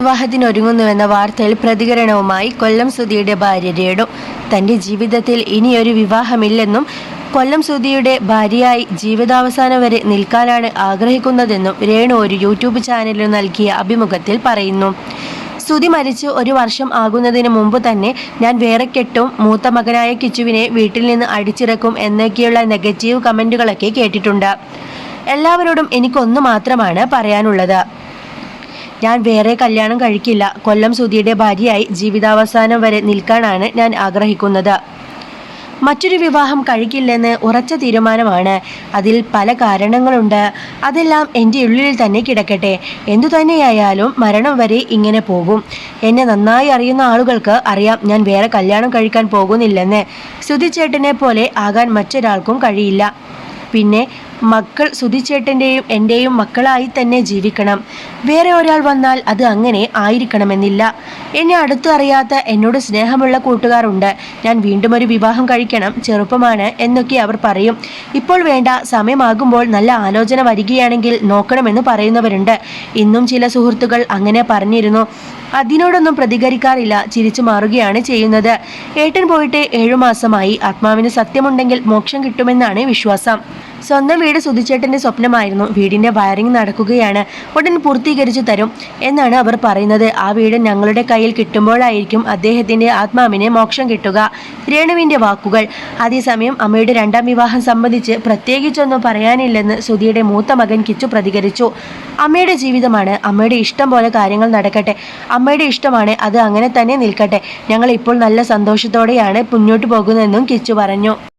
വിവാഹത്തിനൊരുങ്ങുന്നുവെന്ന വാർത്തയിൽ പ്രതികരണവുമായി കൊല്ലം സുധിയുടെ ഭാര്യ രേണു. തന്റെ ജീവിതത്തിൽ ഇനിയൊരു വിവാഹമില്ലെന്നും കൊല്ലം സുധിയുടെ ഭാര്യയായി ജീവിതാവസാനം വരെ നിൽക്കാനാണ് ആഗ്രഹിക്കുന്നതെന്നും രേണു ഒരു യൂട്യൂബ് ചാനലിൽ നൽകിയ അഭിമുഖത്തിൽ പറയുന്നു. സുധി മരിച്ച് ഒരു വർഷം ആകുന്നതിന് മുമ്പ് തന്നെ ഞാൻ വേറെ കെട്ടും മൂത്ത മകനായ കിച്ചുവിനെ വീട്ടിൽ നിന്ന് അടിച്ചിറക്കും എന്നൊക്കെയുള്ള നെഗറ്റീവ് കമന്റുകളൊക്കെ കേട്ടിട്ടുണ്ട്. എല്ലാവരോടും എനിക്കൊന്നു മാത്രമാണ് പറയാനുള്ളത്. ഞാൻ വേറെ കല്യാണം കഴിക്കില്ല. കൊല്ലം സുധിയുടെ ഭാര്യയായി ജീവിതാവസാനം വരെ നിൽക്കാനാണ് ഞാൻ ആഗ്രഹിക്കുന്നത്. മറ്റൊരു വിവാഹം കഴിക്കില്ലെന്ന് ഉറച്ച തീരുമാനമാണ്. അതിൽ പല കാരണങ്ങളുണ്ട്. അതെല്ലാം എന്റെ ഉള്ളിൽ തന്നെ കിടക്കട്ടെ. എന്തു തന്നെയായാലും മരണം വരെ ഇങ്ങനെ പോകും. എന്നെ നന്നായി അറിയുന്ന ആളുകൾക്ക് അറിയാം ഞാൻ വേറെ കല്യാണം കഴിക്കാൻ പോകുന്നില്ലെന്ന്. സുധിച്ചേട്ടനെ പോലെ ആകാൻ മറ്റൊരാൾക്കും കഴിയില്ല. പിന്നെ മക്കൾ സുധിച്ചേട്ടന്റെയും എന്റെയും മക്കളായി തന്നെ ജീവിക്കണം. വേറെ ഒരാൾ വന്നാൽ അത് അങ്ങനെ ആയിരിക്കണമെന്നില്ല. എന്നെ അടുത്ത് അറിയാത്ത എന്നോട് സ്നേഹമുള്ള കൂട്ടുകാരുണ്ട്. ഞാൻ വീണ്ടും ഒരു വിവാഹം കഴിക്കണം ചെറുപ്പമാണ് എന്നൊക്കെ അവർ പറയും. ഇപ്പോൾ വേണ്ട സമയമാകുമ്പോൾ നല്ല ആലോചന വരികയാണെങ്കിൽ നോക്കണമെന്ന് പറയുന്നവരുണ്ട്. ഇന്നും ചില സുഹൃത്തുക്കൾ അങ്ങനെ പറഞ്ഞിരുന്നു. അതിനോടൊന്നും പ്രതികരിക്കാറില്ല ചിരിച്ചു മാറുകയാണ് ചെയ്യുന്നത്. ഏട്ടൻ പോയിട്ട് ഏഴുമാസമായി ആത്മാവിന് സത്യമുണ്ടെങ്കിൽ മോക്ഷം കിട്ടുമെന്നാണ് വിശ്വാസം. സ്വന്തം വീട് സുധിച്ചേട്ടന്റെ സ്വപ്നമായിരുന്നു. വീടിന്റെ വയറിംഗ് നടക്കുകയാണ്. ഉടൻ പൂർത്തീകരിച്ചു തരും എന്നാണ് അവർ പറയുന്നത്. ആ വീട് ഞങ്ങളുടെ കയ്യിൽ കിട്ടുമ്പോഴായിരിക്കും അദ്ദേഹത്തിന്റെ ആത്മാവിനെ മോക്ഷം കിട്ടുക. രേണുവിന്റെ വാക്കുകൾ. അതേസമയം അമ്മയുടെ രണ്ടാം വിവാഹം സംബന്ധിച്ച് പ്രത്യേകിച്ചൊന്നും പറയാനില്ലെന്ന് സുധിയുടെ മൂത്ത മകൻ കിച്ചു പ്രതികരിച്ചു. അമ്മയുടെ ജീവിതമാണ്. അമ്മയുടെ ഇഷ്ടം പോലെ കാര്യങ്ങൾ നടക്കട്ടെ. അമ്മയുടെ ഇഷ്ടമാണ്. അത് അങ്ങനെ തന്നെ നിൽക്കട്ടെ. ഞങ്ങൾ ഇപ്പോൾ നല്ല സന്തോഷത്തോടെയാണ് മുന്നോട്ട് പോകുന്നതെന്നും കിച്ചു പറഞ്ഞു.